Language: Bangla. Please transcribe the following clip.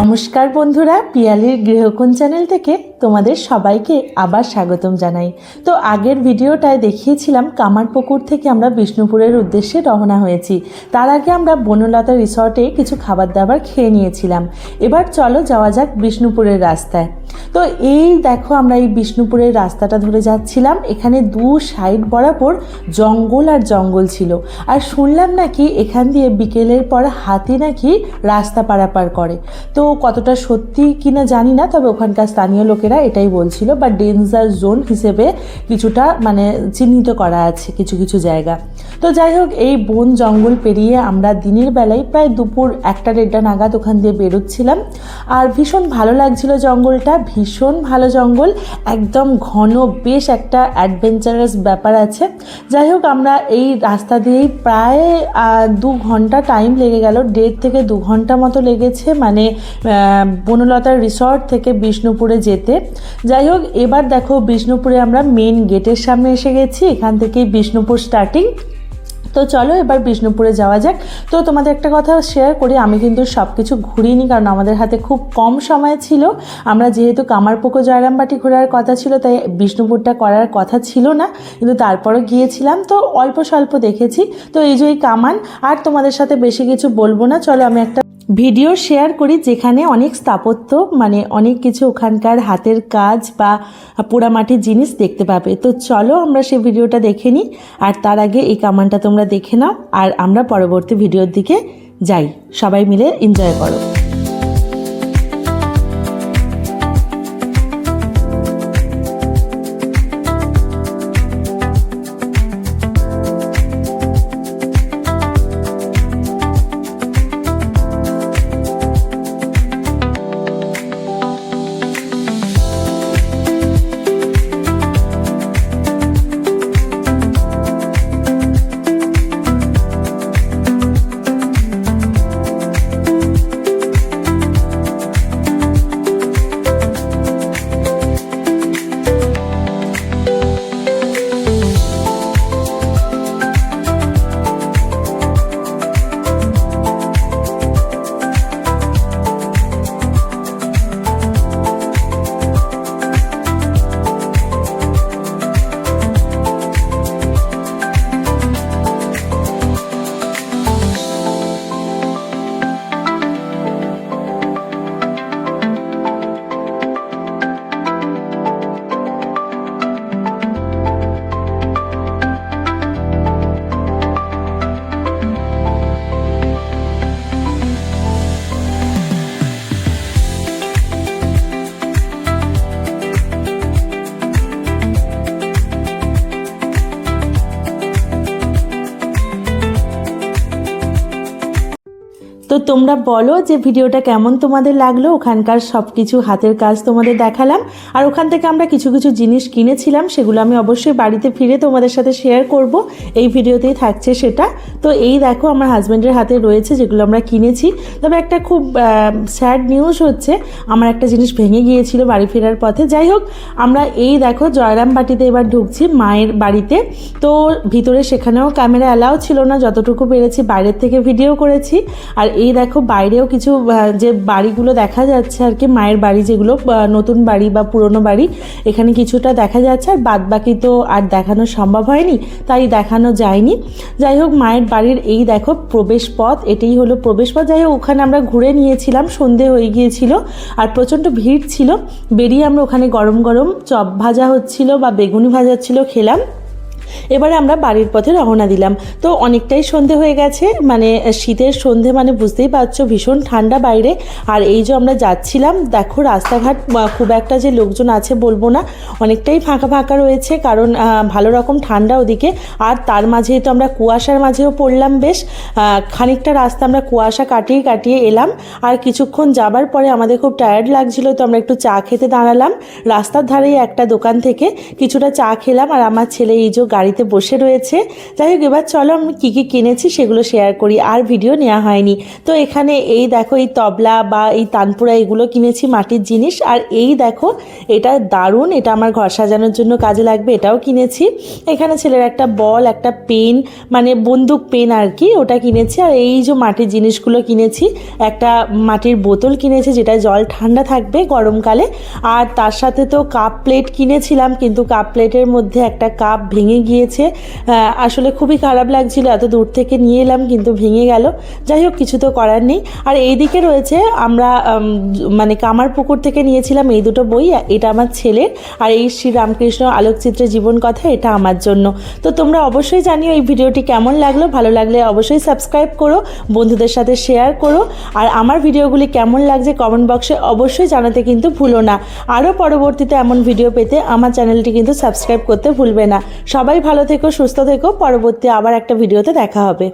নমস্কার বন্ধুরা, পিয়ালির গৃহকোণ চ্যানেল থেকে তোমাদের সবাইকে আবার স্বাগতম জানাই। তো আগের ভিডিওটায় দেখিয়েছিলাম কামারপুকুর থেকে আমরা বিষ্ণুপুরের উদ্দেশ্যে রওনা হয়েছি। তার আগে আমরা বনলতা রিসর্টে কিছু খাবার দাবার খেয়ে নিয়েছিলাম। এবার চলো যাওয়া যাক বিষ্ণুপুরের রাস্তায়। তো এই দেখো আমরা এই বিষ্ণুপুরের রাস্তাটা ধরে যাচ্ছিলাম। এখানে দু সাইড বরাবর জঙ্গল আর জঙ্গল ছিল। আর শুনলাম নাকি এখান দিয়ে বিকেলের পর হাতি নাকি রাস্তা পারাপার করে। তো কতটা সত্যি কিনা জানি না, তবে ওখানকার স্থানীয় লোকেরা এটাই বলছিল। বা ডেঞ্জার জোন হিসেবে কিছুটা মানে চিহ্নিত করা আছে কিছু কিছু জায়গা। তো যাই হোক, এই বন জঙ্গল পেরিয়ে আমরা দিনের বেলায় প্রায় দুপুর একটা দেড়টা নাগাদ ওখান দিয়ে বেরোচ্ছিলাম। আর ভীষণ ভালো লাগছিল জঙ্গলটা, ভীষণ ভালো জঙ্গল, একদম ঘন, বেশ একটা অ্যাডভেঞ্চারাস ব্যাপার আছে। যাই হোক, আমরা এই রাস্তা দিয়েই প্রায় দু ঘণ্টা টাইম লেগে গেল, দেড় থেকে দু ঘণ্টা মতো লেগেছে মানে বনলতার রিসর্ট থেকে বিষ্ণুপুরে যেতে। যাই হোক, এবার দেখো বিষ্ণুপুরে আমরা মেন গেটের সামনে এসে গেছি, এখান থেকেই বিষ্ণুপুর স্টার্টিং তো চলো এবার বিষ্ণুপুরে যাওয়া যাক। তো তোমাদের একটা কথা শেয়ার করি, আমি কিন্তু সব কিছু ঘুরিনি কারণ আমাদের হাতে খুব কম সময় ছিল। আমরা যেহেতু কামারপুকুর জয়রামবাটি ঘোরার কথা ছিল, তাই বিষ্ণুপুরটা করার কথা ছিল না, কিন্তু তারপরও গিয়েছিলাম। তো অল্প স্বল্প দেখেছি। তো এই যে কামান, আর তোমাদের সাথে বেশি কিছু বলব না। চলো আমি একটা ভিডিও শেয়ার করি যেখানে অনেক স্থাপত্য মানে অনেক কিছু ওখানকার হাতের কাজ বা পোড়ামাটির জিনিস দেখতে পাবে। তো চলো আমরা সেই ভিডিওটা দেখে নিই, আর তার আগে এই কামানটা তোমরা দেখে নাও, আর আমরা পরবর্তী ভিডিওর দিকে যাই। সবাই মিলে এনজয় করো। তোমরা বলো যে ভিডিওটা কেমন তোমাদের লাগল, ওখানকার সব কিছু হাতের কাজ তোমাদের দেখালাম, আর ওখান থেকে আমরা কিছু কিছু জিনিস কিনেছিলাম, সেগুলো আমি অবশ্যই বাড়িতে ফিরে তোমাদের সাথে শেয়ার করব, এই ভিডিওতেই থাকছে সেটা। তো এই দেখো, আমার হাজব্যান্ডের হাতে রয়েছে যেগুলো আমরা কিনেছি। তবে একটা খুব স্যাড নিউজ হচ্ছে, আমার একটা জিনিস ভেঙে গিয়েছিল বাড়ি ফেরার পথে। যাই হোক, আমরা এই দেখো, জয়রাম বাটিতে এবার ঢুকছি মায়ের বাড়িতে। তো ভিতরে সেখানেও ক্যামেরা অ্যালাও ছিল না, যতটুকু পেরেছি, বাইরের থেকে ভিডিও করেছি। আর এই দেখো বাইরেও কিছু যে বাড়িগুলো দেখা যাচ্ছে আর কি, মায়ের বাড়ি যেগুলো নতুন বাড়ি বা পুরনো বাড়ি, এখানে কিছুটা দেখা যাচ্ছে আর বাদ বাকি তো আর দেখানো সম্ভব হয়নি, তাই দেখানো যায়নি। যাই হোক, মায়ের বাড়ির এই দেখো প্রবেশ পথ, এটাই হলো প্রবেশ পথ। যাই হোক, ওখানে আমরা ঘুরে নিয়েছিলাম, সন্ধে হয়ে গিয়েছিল আর প্রচণ্ড ভিড় ছিল। বেরিয়ে আমরা ওখানে গরম গরম চপ ভাজা হচ্ছিল বা বেগুনি ভাজা ছিল খেলাম। এবারে আমরা বাড়ির পথে রওনা দিলাম। তো অনেকটাই সন্ধে হয়ে গেছে মানে শীতের সন্ধে মানে বুঝতেই পারছ, ভীষণ ঠান্ডা বাইরে। আর এই যে আমরা যাচ্ছিলাম, দেখো রাস্তাঘাট খুব একটা যে লোকজন আছে বলব না, অনেকটাই ফাঁকা ফাঁকা রয়েছে, কারণ ভালো রকম ঠান্ডা ওদিকে। আর তার মাঝে তো আমরা কুয়াশার মাঝেও পড়লাম বেশ খানিকটা রাস্তা আমরা কুয়াশা কাটিয়ে কাটিয়ে এলাম। আর কিছুক্ষণ যাবার পরে আমাদের খুব টায়ার্ড লাগছিল, তো আমরা একটু চা খেতে দাঁড়ালাম। রাস্তার ধারেই একটা দোকান থেকে কিছুটা চা খেলাম, আর আমার ছেলে এই যে গাড়ি গাড়িতে বসে রয়েছে। যাই হোক, এবার চলো আমি কী কী কিনেছি সেগুলো শেয়ার করি। আর ভিডিও নেওয়া হয়নি। তো এখানে এই দেখো, এই তবলা বা এই তানপুরা এগুলো কিনেছি মাটির জিনিস। আর এই দেখো, এটা দারুণ, এটা আমার ঘর সাজানোর জন্য কাজে লাগবে, এটাও কিনেছি। এখানে ছেলের একটা বল, একটা পেন মানে বন্দুক পেন আর কি, ওটা কিনেছি। আর এই যে মাটির জিনিসগুলো কিনেছি, একটা মাটির বোতল কিনেছি, যেটা জল ঠান্ডা থাকবে গরমকালে। আর তার সাথে তো কাপ প্লেট কিনেছিলাম, কিন্তু কাপ প্লেটের মধ্যে একটা কাপ ভেঙে গিয়েছে আসলে খুবই খারাপ লাগছিল, এত দূর থেকে নিয়ে এলাম, কিন্তু ভেঙে গেল। যাই হোক, কিছু তো করার নেই। আর এইদিকে রয়েছে, আমরা মানে কামার পুকুর থেকে নিয়েছিলাম এই দুটো বই, এটা আমার ছেলের। আর এই শ্রী রামকৃষ্ণ আলোকচিত্র জীবন কথা, এটা আমার জন্য। তো তোমরা অবশ্যই জানিও এই ভিডিওটি কেমন লাগল। ভালো লাগলে অবশ্যই সাবস্ক্রাইব করো, বন্ধুদের সাথে শেয়ার করো। আর আমার ভিডিওগুলি কেমন লাগছে কমেন্ট বক্সে অবশ্যই জানাতে কিন্তু ভুলো না। আরও পরবর্তীতে এমন ভিডিও পেতে আমার চ্যানেলটি কিন্তু সাবস্ক্রাইব করতে ভুলবে না। সবাই ভালো থেকো সুস্থ থেকো। পরবর্তী আবার একটা ভিডিওতে দেখা হবে।